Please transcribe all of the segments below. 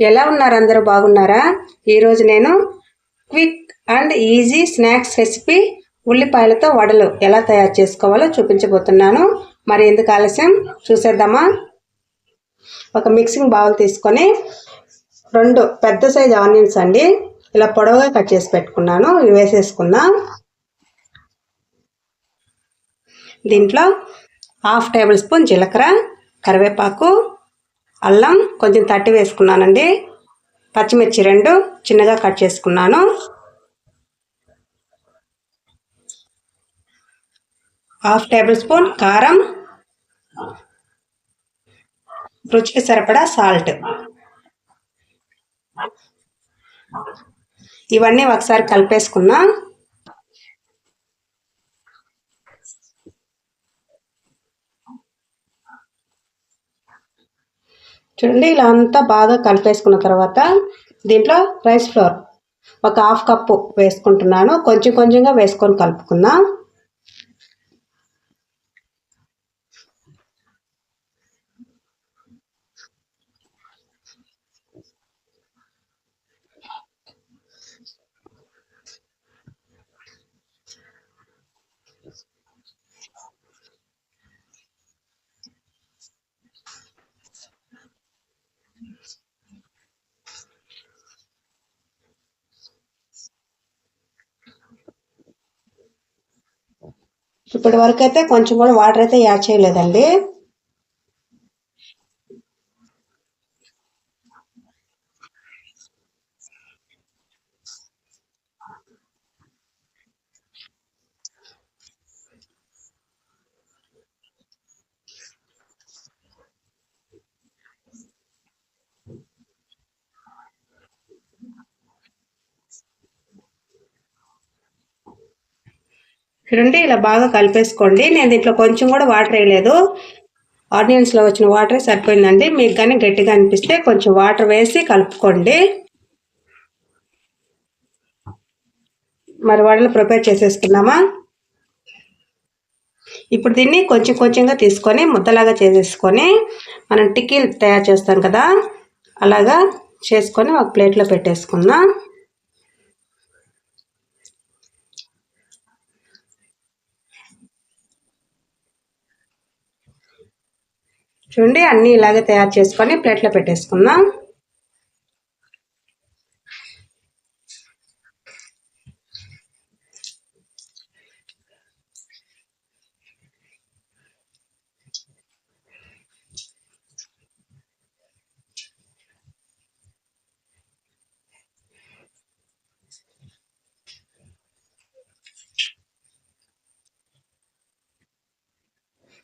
ఎలా ఉన్నారు? అందరూ బాగున్నారా? ఈరోజు నేను quick and easy snacks recipe ఉల్లిపాయలతో వడలు ఎలా తయారు చేసుకోవాలో చూపించబోతున్నాను. మరి ఎందుకు ఆలస్యం? చూసేద్దామా? ఒక మిక్సింగ్ బౌల్ తీసుకొని రెండు పెద్ద సైజ్ ఆనియన్స్ అండి. ఇలా పొడవుగా కట్ చేసి పెట్టుకున్నాను. ఇవి వేసేసుకుందాం. దీంట్లో హాఫ్ టేబుల్ స్పూన్ జీలకర్ర కరివేపాకు అల్లం కొంచెం తట్టి వేసుకున్నానండి. పచ్చిమిర్చి రెండు చిన్నగా కట్ చేసుకున్నాను. హాఫ్ టేబుల్ స్పూన్ కారం. రుచికి సరిపడా సాల్ట్. ఇవన్నీ ఒకసారి కలిపేసుకున్నాం. చూడండి ఇలా అంతా బాగా కలిపేసుకున్న తర్వాత దీంట్లో రైస్ ఫ్లోర్ ఒక హాఫ్ కప్పు వేసుకుంటున్నాను. కొంచెం కొంచెంగా వేసుకొని కలుపుకుందాం. ఇప్పటి వరకు అయితే కొంచెం కూడా వాటర్ అయితే యాడ్ చేయలేదండి. చూడండి ఇలా బాగా కలిపేసుకోండి. నేను దీంట్లో కొంచెం కూడా వాటర్ వేయలేదు. ఆనియన్స్లో వచ్చిన వాటర్ సరిపోయిందండి. మీకు కానీ గట్టిగా అనిపిస్తే కొంచెం వాటర్ వేసి కలుపుకోండి. మరి వడలు ప్రిపేర్ చేసేసుకున్నామా ఇప్పుడు దీన్ని కొంచెం కొంచెంగా తీసుకొని ముద్దలాగా చేసేసుకొని మనం టిక్కీలు తయారు చేస్తాం కదా? అలాగా చేసుకొని ఒక ప్లేట్లో పెట్టేసుకుందాం. చూడండి అన్నీ ఇలాగే తయారు చేసుకొని ప్లేట్లో పెట్టేసుకుందాం.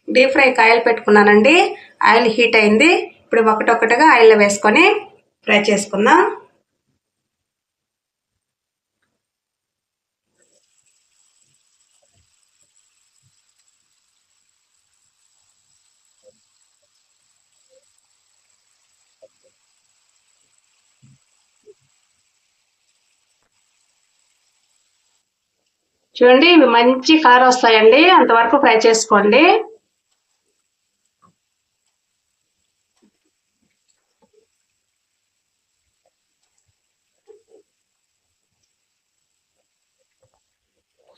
డీప్ ఫ్రై ఆయిల్ పెట్టుకున్నానండి. ఆయిల్ హీట్ అయింది. ఇప్పుడు ఒకటొకటిగా ఆయిల్లో వేసుకొని ఫ్రై చేసుకుందాం. చూడండి ఇవి మంచి కలర్ వస్తాయండి. అంతవరకు ఫ్రై చేసుకోండి.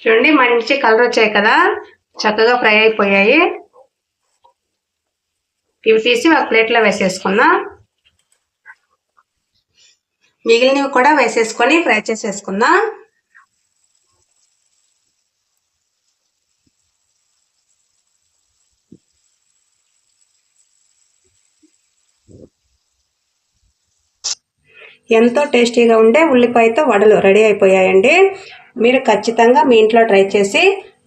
చూడండి మంచి కలర్ వచ్చాయి కదా. చక్కగా ఫ్రై అయిపోయాయి. ఇవి తీసి ఒక ప్లేట్లో వేసేసుకుందాం. మిగిలినవి కూడా వేసేసుకొని ఫ్రై చేసేసుకుందాం. ఎంతో టేస్టీగా ఉండే ఉల్లిపాయతో వడలు రెడీ అయిపోయాయండి. మీరు ఖచ్చితంగా మీ ఇంట్లో ట్రై చేసి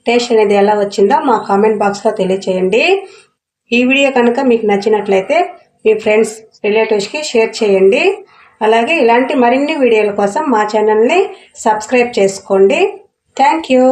టేస్ట్ అనేది ఎలా వచ్చిందో మా కామెంట్ బాక్స్లో తెలియచేయండి. ఈ వీడియో కనుక మీకు నచ్చినట్లయితే మీ ఫ్రెండ్స్ రిలేటివ్స్కి షేర్ చేయండి. అలాగే ఇలాంటి మరిన్ని వీడియోల కోసం మా ఛానల్ని సబ్స్క్రైబ్ చేసుకోండి. Thank you